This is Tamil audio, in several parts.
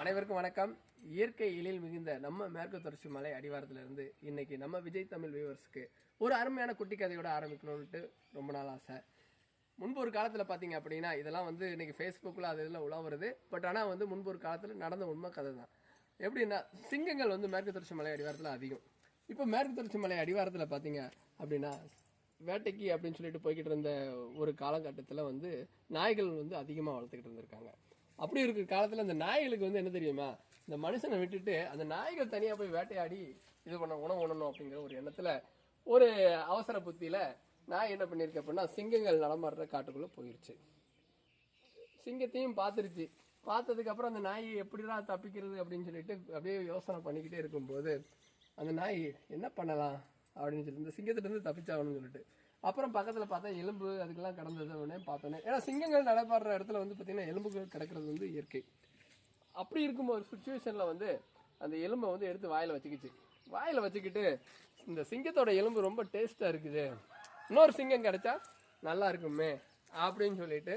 அனைவருக்கும் வணக்கம். இயற்கை எழில் மிகுந்த நம்ம மேற்கு தொடர்ச்சி மலை அடிவாரத்திலிருந்து இன்னைக்கு நம்ம விஜய் தமிழ் வியூவர்ஸுக்கு ஒரு அருமையான குட்டி கதையோட ஆரம்பிக்கணும்ட்டு ரொம்ப நாள் ஆசை. முன்பு ஒரு காலத்தில் பார்த்தீங்க அப்படின்னா இதெல்லாம் வந்து இன்னைக்கு ஃபேஸ்புக்கில் அது இதில் உலாவுறது பட் ஆனால் வந்து முன்பு ஒரு காலத்தில் நடந்த உண்மை கதை தான். எப்படின்னா சிங்கங்கள் வந்து மேற்கு தொடர்ச்சி மலை அடிவாரத்தில் அதிகம். இப்போ மேற்கு தொடர்ச்சி மலை அடிவாரத்தில் பார்த்தீங்க அப்படின்னா வேட்டைக்கு அப்படின்னு சொல்லிட்டு போய்கிட்டு இருந்த ஒரு காலகட்டத்தில் வந்து நாய்கள் வந்து அதிகமாக வளர்த்துக்கிட்டு இருந்திருக்காங்க. அப்படி இருக்கிற காலத்தில் அந்த நாய்களுக்கு வந்து என்ன தெரியுமா? இந்த மனுஷனை விட்டுட்டு அந்த நாய்கள் தனியாக போய் வேட்டையாடி இது பண்ண உணவு உணணும் அப்படிங்கிற ஒரு எண்ணத்தில் ஒரு அவசர புத்தியில் நாய் என்ன பண்ணியிருக்கேன் அப்படின்னா சிங்கங்கள் நடமாடுற காட்டுக்குள்ளே போயிருச்சு. சிங்கத்தையும் பார்த்துருச்சு. பார்த்ததுக்கு அப்புறம் அந்த நாய் எப்படிலாம் தப்பிக்கிறது அப்படின்னு சொல்லிட்டு அப்படியே யோசனை பண்ணிக்கிட்டே இருக்கும்போது அந்த நாய் என்ன பண்ணலாம் அப்படின்னு சொல்லிட்டு இந்த சிங்கத்திலேருந்து தப்பிச்சாகணும்னு சொல்லிட்டு அப்புறம் பக்கத்தில் பார்த்தா எலும்பு அதுக்கெல்லாம் கடந்தது உடனே பார்த்தோன்னே ஏன்னா சிங்கங்கள் நடமாடுற இடத்துல வந்து பார்த்தீங்கன்னா எலும்புகள் கிடக்கிறது வந்து இயற்கை. அப்படி இருக்கும் ஒரு சுச்சுவேஷனில் வந்து அந்த எலும்பை வந்து எடுத்து வாயில் வச்சுக்கிச்சு. வாயில் வச்சுக்கிட்டு இந்த சிங்கத்தோட எலும்பு ரொம்ப டேஸ்ட்டாக இருக்குது. இன்னொரு சிங்கம் கிடச்சா நல்லா இருக்குமே அப்படின்னு சொல்லிட்டு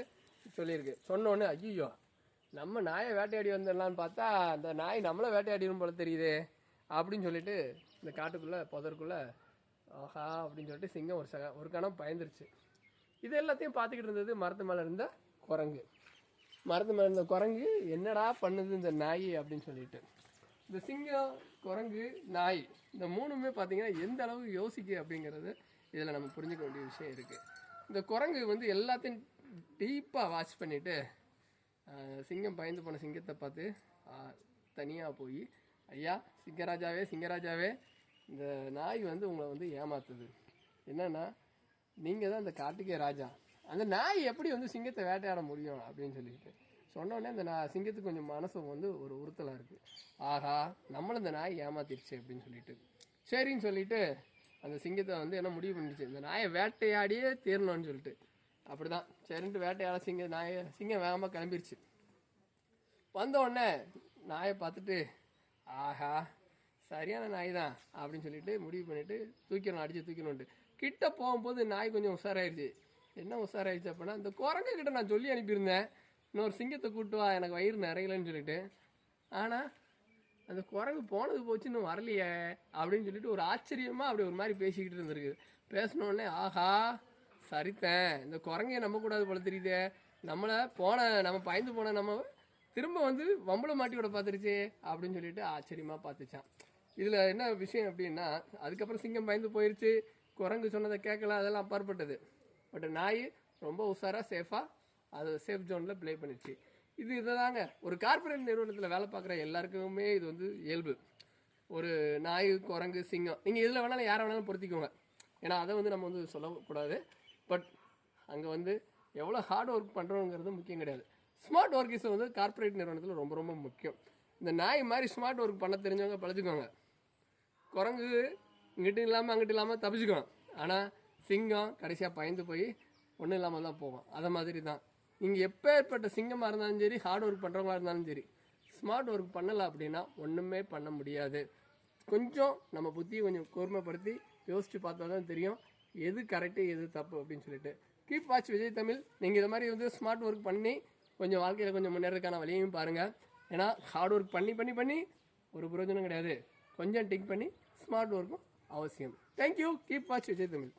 சொல்லியிருக்கு. சொன்னோன்னே ஐயோ நம்ம நாயை வேட்டையாடி வந்துடலான்னு பார்த்தா அந்த நாய் நம்மளை வேட்டையாடிடும் போல தெரியுதே அப்படின்னு சொல்லிட்டு இந்த காட்டுக்குள்ளே புதருக்குள்ளே ஆஹா அப்படின்னு சொல்லிட்டு சிங்கம் ஒரு சக ஒரு கணம் பயந்துருச்சு. இது எல்லாத்தையும் பார்த்துக்கிட்டு இருந்தது மரத்து மேலே இருந்த குரங்கு. மரத்து மேலே இருந்த குரங்கு என்னடா பண்ணுது இந்த நாய் அப்படின்னு சொல்லிட்டு. இந்த சிங்கம் குரங்கு நாய் இந்த மூணுமே பார்த்தீங்கன்னா எந்த அளவுக்கு யோசிக்கு அப்படிங்கிறது இதில் நம்ம புரிஞ்சுக்க வேண்டிய விஷயம் இருக்குது இந்த குரங்கு வந்து எல்லாத்தையும் டீப்பாக வாட்ச் பண்ணிவிட்டு சிங்கம் பயந்து போன சிங்கத்தை பார்த்து தனியாக போய் ஐயா சிங்கராஜாவே சிங்கராஜாவே இந்த நாய் வந்து உங்களை வந்து ஏமாத்துது. என்னன்னா நீங்கள் தான் இந்த காட்டுக்கே ராஜா. அந்த நாய் எப்படி வந்து சிங்கத்தை வேட்டையாட முடியும் அப்படின்னு சொல்லிட்டு. சொன்னோடனே அந்த நான் சிங்கத்துக்கு கொஞ்சம் மனசு வந்து ஒரு உறுத்தலாக இருக்குது ஆஹா நம்மளும் இந்த நாய் ஏமாத்திருச்சு அப்படின்னு சொல்லிட்டு. சரின்னு சொல்லிட்டு அந்த சிங்கத்தை வந்து என்ன முடிவு பண்ணிடுச்சு? இந்த நாயை வேட்டையாடியே தீரணும்னு சொல்லிட்டு. அப்படிதான். சரின்ட்டு வேட்டையாட சிங்க நாயை சிங்கம் வேகமாக கிளம்பிருச்சு. வந்த உடனே நாயை பார்த்துட்டு ஆஹா சரியான நாய் தான் அப்படின்னு சொல்லிட்டு முடிவு பண்ணிவிட்டு தூக்கிடணும் அடித்து தூக்கணும்ட்டு கிட்ட போகும்போது நாய் கொஞ்சம் உஷாராயிருச்சு. என்ன உஷாராயிருச்சு அப்படின்னா இந்த குரங்கு கிட்ட நான் சொல்லி அனுப்பியிருந்தேன். இன்னொரு சிங்கத்தை கூட்டு வா எனக்கு வயிறு நிறையலன்னு சொல்லிட்டு. ஆனால் அந்த குரங்கு போனது போச்சு இன்னும் வரலையே அப்படின்னு சொல்லிட்டு ஒரு ஆச்சரியமாக அப்படி ஒரு மாதிரி பேசிக்கிட்டு இருந்திருக்கு. பேசினோடனே ஆஹா சரித்தேன். இந்த குரங்கையை நம்பக்கூடாது போல தெரியுதே. நம்மளை போன நம்ம பயந்து போன நம்ம திரும்ப வந்து வம்பளை மாட்டியோட பார்த்துருச்சு அப்படின்னு சொல்லிட்டு ஆச்சரியமாக பார்த்துச்சான். இதில் என்ன விஷயம் அப்படின்னா அதுக்கப்புறம் சிங்கம் பயந்து போயிடுச்சு குரங்கு சொன்னதை கேட்கல அதெல்லாம் அப்பாற்பட்டது. பட் நாய் ரொம்ப உஷாராக சேஃபாக அது சேஃப் ஜோனில் ப்ளே பண்ணிடுச்சு இது இதுதாங்க. ஒரு கார்ப்பரேட் நிறுவனத்தில் வேலை பார்க்குற எல்லாருக்குமே இது வந்து இயல்பு. ஒரு நாய் குரங்கு சிங்கம். நீங்கள் இதில் வேணாலும் யாரை வேணாலும் பொருத்திக்கோங்க. ஏன்னா அதை வந்து நம்ம வந்து சொல்லக்கூடாது. பட் அங்கே வந்து எவ்வளோ ஹார்ட் ஒர்க் பண்ணுறோங்கிறது முக்கியம் கிடையாது. ஸ்மார்ட் ஒர்க் இஸ் வந்து கார்ப்பரேட் நிறுவனத்தில் ரொம்ப ரொம்ப முக்கியம். இந்த நாய் மாதிரி ஸ்மார்ட் ஒர்க் பண்ண தெரிஞ்சவங்க பழச்சிக்கோங்க குரங்கு இங்கிட்டும் இல்லாமல் அங்கிட்டும் இல்லாமல் தப்பிச்சுக்கும். ஆனால் சிங்கம் கடைசியாக பயந்து போய் ஒன்றும் இல்லாமல் தான் போவோம் அதை மாதிரி தான் நீங்கள் எப்பேற்பட்ட சிங்கமாக இருந்தாலும் சரி ஹார்ட் ஒர்க் பண்ணுறவங்களா இருந்தாலும் சரி ஸ்மார்ட் ஒர்க் பண்ணலை அப்படின்னா ஒன்றுமே பண்ண முடியாது. கொஞ்சம் நம்ம புத்தியை கொஞ்சம் கூர்மைப்படுத்தி யோசித்து பார்த்தா தான் தெரியும் எது கரெக்டு எது தப்பு அப்படின்னு சொல்லிட்டு. Keep watch Vijay Tamil. நீங்கள் இது மாதிரி வந்து ஸ்மார்ட் ஒர்க் பண்ணி கொஞ்சம் வாழ்க்கையில் கொஞ்சம் முன்னேறதுக்கான வழியும் பாருங்கள் ஏன்னா ஹார்ட் ஒர்க் பண்ணி பண்ணி பண்ணி ஒரு பிரயோஜனம் கிடையாது. கொஞ்சம் டிக் பண்ணி ஸ்மார்ட் ஒர்க்கும் அவசியம் thank you keep watch Vijay Tamil